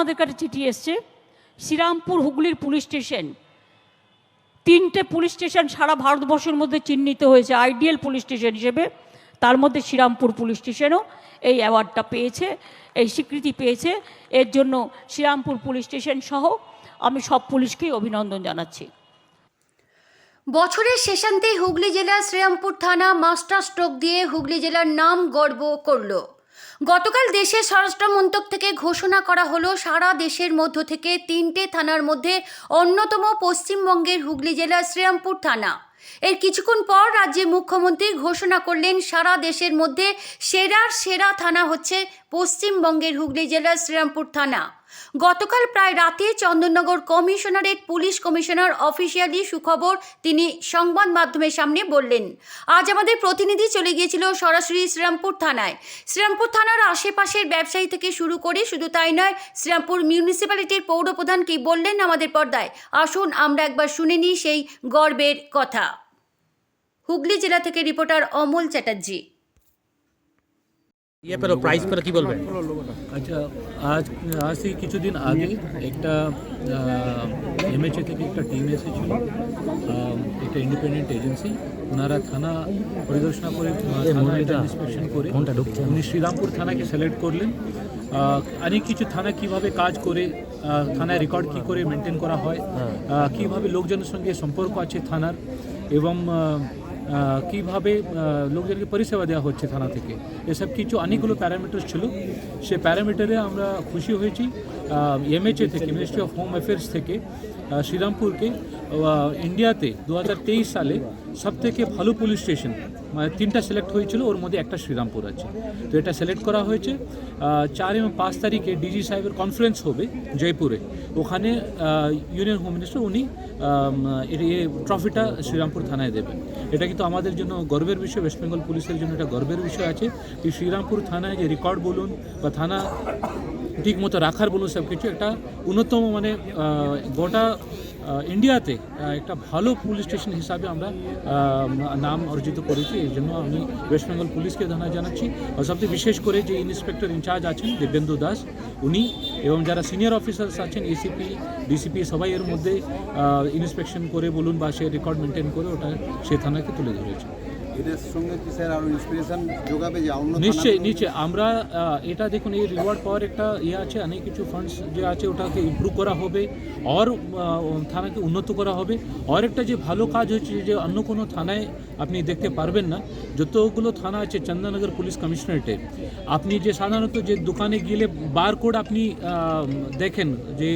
আমাদের কাছে চিঠি এসছে, শ্রীরামপুর হুগলির পুলিশ স্টেশন। তিনটে পুলিশ স্টেশন সারা ভারতবর্ষের মধ্যে চিহ্নিত হয়েছে আইডিয়াল পুলিশ স্টেশন হিসেবে। তার মধ্যে শ্রীরামপুর পুলিশ স্টেশনও এই অ্যাওয়ার্ডটা পেয়েছে, এই স্বীকৃতি পেয়েছে। এর জন্য শ্রীরামপুর পুলিশ স্টেশন সহ আমি সব পুলিশকেই অভিনন্দন জানাচ্ছি। বছরের শেষান্তে হুগলি জেলার শ্রীরামপুর থানা মাস্টার স্ট্রোক দিয়ে হুগলি জেলার নাম গর্ব করল। গতকাল দেশের স্বরাষ্ট্র মন্ত্রক থেকে ঘোষণা করা হলো, সারা দেশের মধ্য থেকে তিনটে থানার মধ্যে অন্যতম পশ্চিমবঙ্গের হুগলি জেলার শ্রীরামপুর থানা। এর কিছুক্ষণ পর রাজ্যের মুখ্যমন্ত্রী ঘোষণা করলেন, সারা দেশের মধ্যে সেরার সেরা থানা হচ্ছে পশ্চিমবঙ্গের হুগলি জেলার শ্রীরামপুর থানা। গতকাল প্রায় রাতে Chandannagar commissionerate police commissioner officially সুখবর তিনি সংবাদ মাধ্যমের সামনে বললেন, আজ আমাদের প্রতিনিধি চলে গিয়েছিল সরাসরি শ্রীরামপুর থানায়। শ্রীরামপুর থানার আশেপাশের ব্যবসায়ী থেকে শুরু করে শুধু তাই নয়, শ্রীরামপুর মিউনিসিপ্যালিটির পৌরপ্রধান কি বললেন আমাদের পর্দায়? আসুন আমরা একবার শুনে নিই সেই গর্বের কথা। হুগলি জেলা থেকে রিপোর্টার অমল চ্যাটার্জি। ইয়ে বলবেন আচ্ছা আজ আজ থেকে কিছুদিন আগে একটা এমএচএ থেকে একটা টিম এসেছিল একটা ইন্ডিপেন্ডেন্ট এজেন্সি ওনারা থানা পরিদর্শন করে ইন্সপেকশন করে ঢুকছে। উনি শ্রীরামপুর থানাকে সিলেক্ট করলেন। অনেক কিছু থানা কীভাবে কাজ করে থানায় রেকর্ড কি করে মেনটেন করা হয় আহ, কীভাবে লোকজনের সঙ্গে সম্পর্ক আছে থানার এবং কীভাবে লোকদেরকে পরিষেবা দেওয়া হচ্ছে থানা থেকে? এসব কিছু অনেকগুলো প্যারামিটার ছিল। সে প্যারামিটারে আমরা খুশি হয়েছি। এমএচএ থেকে মিনিস্ট্রি অফ হোম অ্যাফেয়ার্স থেকে শ্রীরামপুরকে ইন্ডিয়াতে দু হাজার তেইশ সালে সবথেকে ভালো পুলিশ স্টেশন মানে তিনটা সিলেক্ট হয়েছিল, ওর মধ্যে একটা শ্রীরামপুর আছে। তো এটা সিলেক্ট করা হয়েছে চার এবং পাঁচ তারিখে ডিজি সাহেবের কনফারেন্স হবে জয়পুরে। ওখানে ইউনিয়ন হোম মিনিস্টার উনি এই ট্রফিটা শ্রীরামপুর থানায় দেবেন। এটা কিন্তু আমাদের জন্য গর্বের বিষয় ওয়েস্ট বেঙ্গল পুলিশের জন্য এটা গর্বের বিষয় আছে। যে শ্রীরামপুর থানায় যে রেকর্ড বলুন বা থানা ঠিক মতো রাখার বলুন সব কিছু একটা উন্নতম মানে গোটা ইন্ডিয়াতে একটা ভালো পুলিশ স্টেশন হিসাবে আমরা নাম অর্জিত করেছি। এই জন্য আমি ওয়েস্ট বেঙ্গল পুলিশকে ধন্যবাদ জানাচ্ছি। আর সবচেয়ে বিশেষ করে যে ইন্সপেক্টর ইনচার্জ আছেন, দেবেন্দু দাস, উনি এবং যারা সিনিয়র অফিসার্স আছেন এসিপি ডিসিপি সবাই এর মধ্যে ইন্সপেকশন করে বলুন বা সে রেকর্ড মেনটেন করে ওটা সে থানাকে তুলে ধরেছে। এদের সঙ্গে কি স্যার আরও ইন্সপিরেশন যোগাবে? যে অন্য নিশ্চয়ই নিশ্চয়ই। আমরা এটা দেখুন এই রিওয়ার্ড পাওয়ার একটা ইয়ে আছে অনেক কিছু ফান্ডস যে আছে ওটাকে ইমপ্রুভ করা হবে আর থানাকে উন্নত করা হবে আর একটা যে ভালো কাজ হচ্ছে যে অন্য কোনো থানায় আপনি দেখতে পারবেন না। যতগুলো থানা আছে চন্দননগর পুলিশ কমিশনারেটে আপনি যে সাধারণত যে দোকানে গেলে বারকোড আপনি দেখেন যে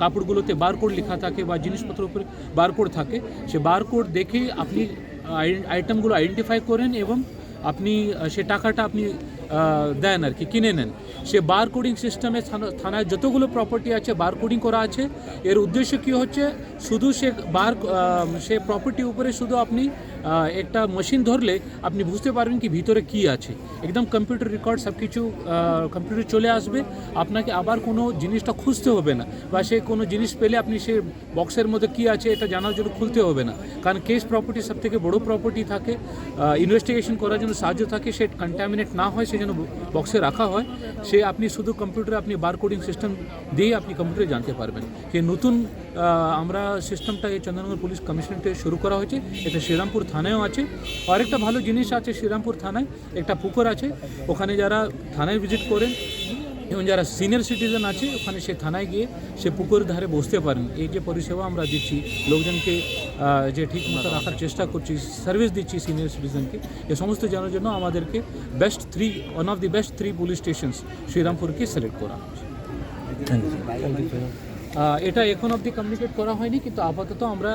কাপড়গুলোতে বারকোড লেখা থাকে বা জিনিসপত্রের উপরে বারকোড থাকে সে বারকোড দেখে আপনি আইটেমগুলো আইডেন্টিফাই করেন এবং আপনি সে টাকাটা আপনি দেন আর কি, কিনে নেন। সে বার কোডিং সিস্টেমে থানা- থানায় যতগুলো প্রপার্টি আছে বার কোডিং করা আছে। এর উদ্দেশ্য কি হচ্ছে? শুধু সে বার সে প্রপার্টির উপরে শুধু আপনি একটা মেশিন ধরলে আপনি বুঝতে পারবেন কি ভিতরে কি আছে। একদম কম্পিউটার রেকর্ড সব কিছু কম্পিউটার চলে আসবে। আপনাকে আবার কোনো জিনিসটা খুঁজতে হবে না। বা সে কোনো জিনিস পেলে আপনি সে বক্সের মধ্যে কি আছে এটা জানার জন্য খুলতে হবে না। কারণ কেস প্রপার্টি সব থেকে বড়ো প্রপার্টি থাকে ইনভেস্টিগেশন করার জন্য সাহায্য থাকে, সে কন্টামিনেট না হয়, সে যেন বক্সে রাখা হয়। সে আপনি শুধু কম্পিউটারে আপনি বারকোডিং সিস্টেম দিয়ে আপনি কম্পিউটারে জানতে পারবেন। যে নতুন আমরা সিস্টেমটা এই চন্দননগর পুলিশ কমিশনারেটে শুরু করা হয়েছে। এটা শ্রীরামপুর থানায়ও আছে। আরেকটা ভালো জিনিস আছে শ্রীরামপুর থানায় একটা পুকুর আছে। ওখানে যারা থানায় ভিজিট করেন এবং যারা সিনিয়র সিটিজেন আছে ওখানে সে থানায় গিয়ে সে পুকুরের ধারে বসতে পারেন। এই যে পরিষেবা আমরা দিচ্ছি লোকজনকে যে ঠিক মতো রাখার চেষ্টা করছি সার্ভিস দিচ্ছি সিনিয়র সিটিজেনকে এ সমস্ত জানার জন্য আমাদেরকে best three one of the best three police stations শ্রীরামপুরকে select করা হয়েছে আহ, এটা এখন অবধি কমিউনিকেট করা হয়নি কিন্তু আপাতত আমরা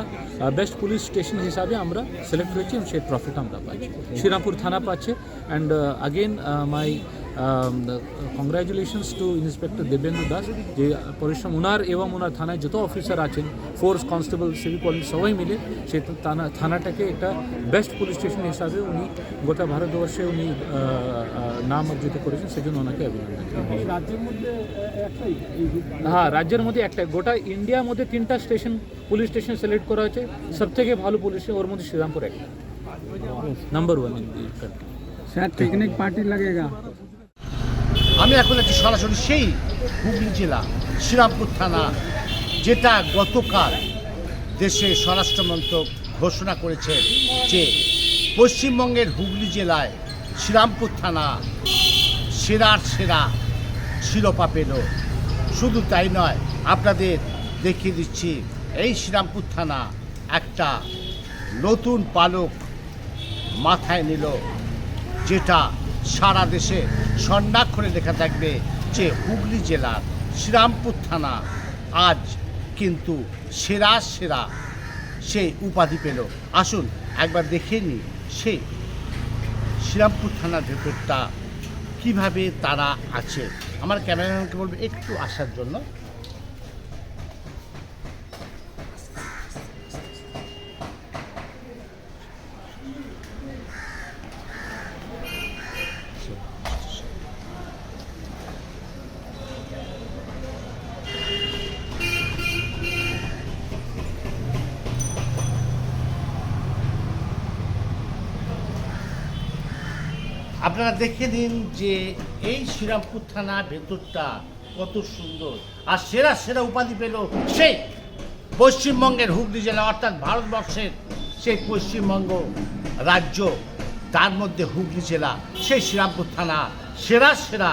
বেস্ট পুলিশ স্টেশন হিসাবে আমরা সিলেক্ট হয়েছি এবং সেই ট্রফিটা আমরা পাচ্ছি শ্রীরামপুর থানা পাচ্ছে। And again my congratulations to inspector Debendra Das যে পরিশ্রম ওনার এবং ওনার থানায় যত অফিসার আছেন ফোর্স কনস্টেবল সিভিল পুলিশ সবাই মিলে সে থানা থানাটাকে একটা বেস্ট পুলিশ স্টেশন হিসাবে উনি গোটা ভারতবর্ষে উনি নাম অর্জিত করেছেন সেজন্য ওনাকে অভিনন্দন হ্যাঁ রাজ্যের মধ্যে একটা গোটা ইন্ডিয়ার মধ্যে তিনটা স্টেশন পুলিশ স্টেশন সিলেক্ট করা হয়েছে সবথেকে ভালো পুলিশ ওর মধ্যে শ্রীরামপুর একটা number one sir technique party লাগেগা আমি এখন আছি সরাসরি সেই হুগলি জেলা, শ্রীরামপুর থানা, যেটা গতকাল দেশে স্বরাষ্ট্রমন্ত্রক ঘোষণা করেছে যে পশ্চিমবঙ্গের হুগলি জেলায় শ্রীরামপুর থানা সেরার সেরা শিরোপা পেল। শুধু তাই নয়, আপনাদের দেখিয়ে দিচ্ছি, এই শ্রীরামপুর থানা একটা নতুন পালক মাথায় নিল, যেটা সারা দেশে স্বর্ণাক্ষরে লেখা থাকবে যে হুগলি জেলার শ্রীরামপুর থানা। আজ কিন্তু সেরা সেরা সেই উপাধি পেল। আসুন একবার দেখে নিই সেই শ্রীরামপুর থানার ভেতরটা কীভাবে তারা আছে। আমার ক্যামেরাম্যানকে বলব, একটু আসার জন্য। আপনারা দেখে নিন যে এই শ্রীরামপুর থানা ভেতরটা কত সুন্দর। আর সেরা সেরা উপাধি পেল সেই পশ্চিমবঙ্গের হুগলি জেলা, অর্থাৎ ভারতবর্ষের সেই পশ্চিমবঙ্গ রাজ্য, তার মধ্যে হুগলি জেলা, সেই শ্রীরামপুর থানা সেরা সেরা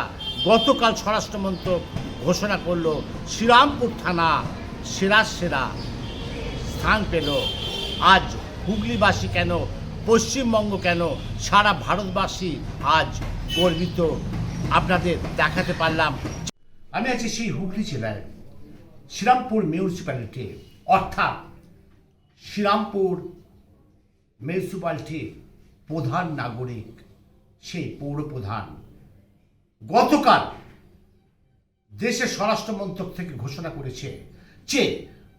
গতকাল স্বরাষ্ট্রমন্ত্রক ঘোষণা করল, শ্রীরামপুর থানা সেরা সেরা স্থান পেল। আজ হুগলিবাসী কেন পশ্চিমবঙ্গ কেন সারা ভারতবাসী আজ গর্বিত? আপনাদের দেখাতে পারলাম। আমি আছি সেই হুগলি জেলায় শ্রীরামপুর মিউনিসিপ্যালিটি, অর্থাৎ শ্রীরামপুর মিউনিসিপ্যালিটি প্রধান নাগরিক, সেই পৌর প্রধান গতকাল দেশের স্বরাষ্ট্রমন্ত্রক থেকে ঘোষণা করেছে যে,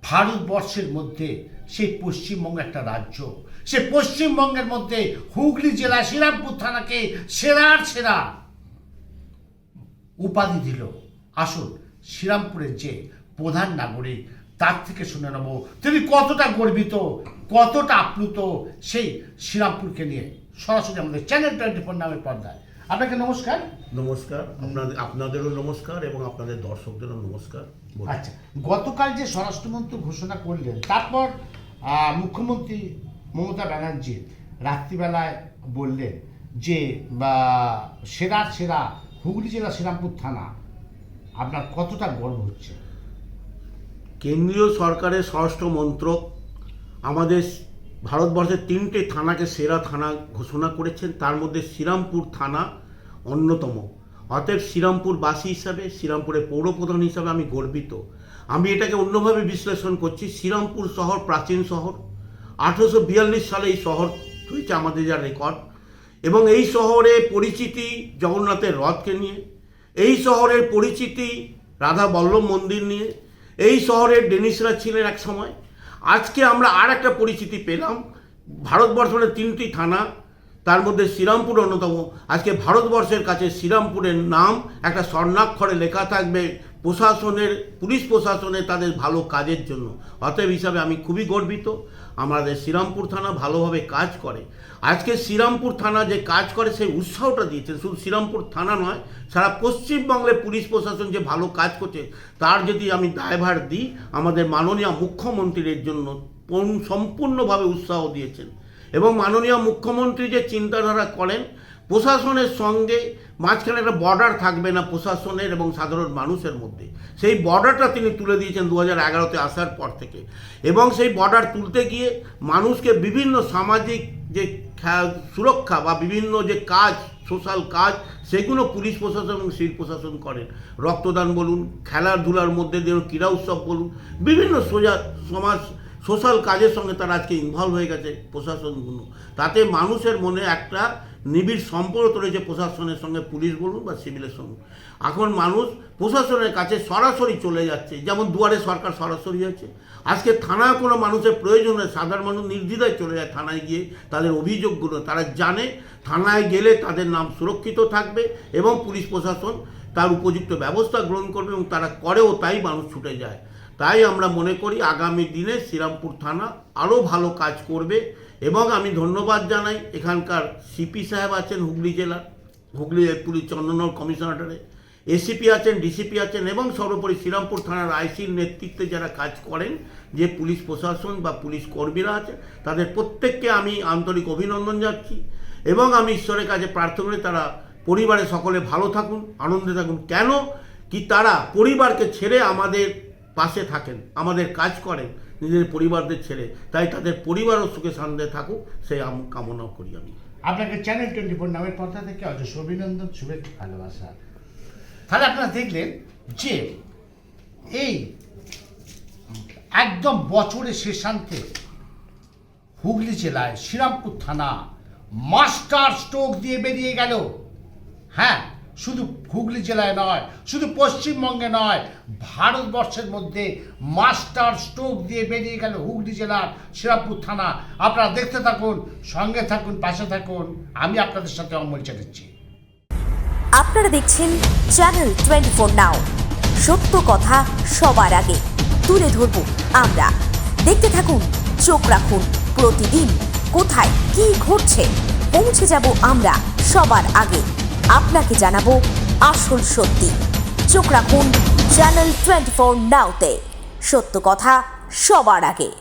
ভারতবর্ষের মধ্যে সেই পশ্চিমবঙ্গ একটা রাজ্য। সে পশ্চিমবঙ্গের মধ্যে হুগলি জেলা, শ্রীরামপুর থানাকে সেরার সেরা উপাধি দিল। আসুন, শ্রীরামপুরের যে প্রধান নাগরিক, তার থেকে শুনে নেব, তিনি কতটা গর্বিত, কতটা আপ্লুত সেই শ্রীরামপুরকে নিয়ে। সরাসরি আমাদের চ্যানেল টোয়েন্টি ফোর নামের পর্দায়। আপনাকে নমস্কার। নমস্কার। আপনাদের আপনাদেরও নমস্কার এবং আপনাদের দর্শকদেরও নমস্কার। আচ্ছা গতকাল যে স্বরাষ্ট্রমন্ত্রী ঘোষণা করলেন তারপর মুখ্যমন্ত্রী মমতা ব্যানার্জি রাত্রিবেলায় বললেন যে সেরা সেরা হুগলি জেলা শ্রীরামপুর থানা আপনার কতটা গর্ব হচ্ছে? কেন্দ্রীয় সরকারের স্বরাষ্ট্র মন্ত্রক আমাদের ভারতবর্ষের তিনটে থানাকে সেরা থানা ঘোষণা করেছেন। তার মধ্যে শ্রীরামপুর থানা অন্যতম। অতএব শ্রীরামপুরবাসী হিসাবে, শ্রীরামপুরের পৌরপ্রধান হিসাবে আমি গর্বিত। আমি এটাকে অন্যভাবে বিশ্লেষণ করছি, শ্রীরামপুর শহর প্রাচীন শহর। আঠেরোশো বিয়াল্লিশ সালে এই শহর হয়েছে আমাদের যা রেকর্ড এবং এই শহরে পরিচিতি জগন্নাথের রথকে নিয়ে, এই শহরের পরিচিতি রাধা বল্লভ মন্দির নিয়ে, এই শহরের ডেনিসরা ছিলেন এক সময়। আজকে আমরা আর একটা পরিচিতি পেলাম। ভারতবর্ষের তিনটি থানা তার মধ্যে শ্রীরামপুর অন্যতম। আজকে ভারতবর্ষের কাছে শ্রীরামপুরের নাম, একটা স্বর্ণাক্ষরে লেখা থাকবে, প্রশাসনের, পুলিশ প্রশাসনের তাদের ভালো কাজের জন্য। অতএব হিসাবে আমি খুবই গর্বিত। আমাদের শ্রীরামপুর থানা ভালোভাবে কাজ করে। আজকে শ্রীরামপুর থানা যে কাজ করে, সেই উৎসাহটা দিয়েছে। শুধু শ্রীরামপুর থানা নয়, সারা পশ্চিমবঙ্গের পুলিশ প্রশাসন যে ভালো কাজ করছে, তার যদি আমি দায়ভার দিই, আমাদের মাননীয় মুখ্যমন্ত্রীর জন্য সম্পূর্ণভাবে উৎসাহ দিয়েছেন। এবং মাননীয় মুখ্যমন্ত্রী যে চিন্তাধারা করেন, প্রশাসনের সঙ্গে মাঝখানে একটা বর্ডার থাকবে না প্রশাসনের এবং সাধারণ মানুষের মধ্যে। সেই বর্ডারটা তিনি তুলে দিয়েছেন দু হাজার এগারোতে আসার পর থেকে। এবং সেই বর্ডার তুলতে গিয়ে মানুষকে বিভিন্ন সামাজিক যে সুরক্ষা বা বিভিন্ন যে কাজ সোশ্যাল কাজ, সেগুলো পুলিশ প্রশাসন এবং সিভিল প্রশাসন করেন। রক্তদান বলুন, খেলাধুলার মধ্যে দিয়ে ক্রীড়া উৎসব বলুন, বিভিন্ন সোজা সমাজ সোশ্যাল কাজের সঙ্গে তারা আজকে ইনভলভ হয়ে গেছে প্রশাসনগুলো। তাতে মানুষের মনে একটা নিবিড় সম্পর্ক রয়েছে প্রশাসনের সঙ্গে, পুলিশ বলুন বা সিভিলের সঙ্গে। এখন মানুষ প্রশাসনের কাছে সরাসরি চলে যাচ্ছে, যেমন দুয়ারে সরকার সরাসরি হয়েছে। আজকে থানায় কোনো মানুষের প্রয়োজন হয়, সাধারণ মানুষ নির্দ্বিধায় চলে যায় থানায় গিয়ে, তাদের অভিযোগগুলো, তারা জানে থানায় গেলে তাদের নাম সুরক্ষিত থাকবে এবং পুলিশ প্রশাসন তার উপযুক্ত ব্যবস্থা গ্রহণ করবে এবং তারা করেও তাই মানুষ ছুটে যায়। তাই আমরা মনে করি আগামী দিনে শ্রীরামপুর থানা আরও ভালো কাজ করবে এবং আমি ধন্যবাদ জানাই এখানকার সিপি সাহেব আছেন হুগলি জেলার, হুগলি পুলিশ চন্দননগর কমিশনারেটে এসিপি আছেন ডিসিপি আছেন এবং সর্বোপরি শ্রীরামপুর থানার আইসির নেতৃত্বে যারা কাজ করেন, যে পুলিশ প্রশাসন বা পুলিশ কর্মীরা আছে, তাদের প্রত্যেককে আমি আন্তরিক অভিনন্দন যাচ্ছি এবং আমি ঈশ্বরের কাছে প্রার্থনা করি তারা পরিবারে সকলে ভালো থাকুন, আনন্দে থাকুন। কেন? কি তারা পরিবারকে ছেড়ে আমাদের পাশে থাকেন, আমাদের কাজ করেন, নিজের পরিবারদের ছেড়ে। তাই তাদের পরিবারও সুখে শান্তে থাকুক, সেই আম- কামনা করি আমি। আপনাকে চ্যানেল টোয়েন্টি ফোর নামের পর্দা থেকে অজস্র অভিনন্দন, শুভেচ্ছা, ভালোবাসা। তাহলে আপনারা দেখলেন যে এই একদম বছরের শেষান্তে হুগলি জেলায় শ্রীরামপুর থানা মাস্টার স্ট্রোক দিয়ে বেরিয়ে গেল। হ্যাঁ শুধু হুগলি জেলায় নয়, শুধু পশ্চিমবঙ্গে নয়, ভারতবর্ষের মধ্যে মাস্টার স্ট্রোক দিয়ে বেরিয়ে গেল হুগলি জেলার শ্রীরামপুর থানা। আপনারা দেখতে থাকুন, সঙ্গে থাকুন, পাশে থাকুন। আমি আপনাদের সাথে অমল চ্যাটার্জি। আপনারা দেখছেন চ্যানেল টোয়েন্টি ফোর নাও সত্য কথা সবার আগে তুলে ধরব আমরা। দেখতে থাকুন, চোখ রাখুন, প্রতিদিন কোথায় কি ঘটছে, পৌঁছে যাব আমরা সবার আগে। আপনাকে জানাব আসল সত্যি। চোখ রাখুন চ্যানেল টোয়েন্টি ফোর নাওতে। সত্য কথা সবার আগে।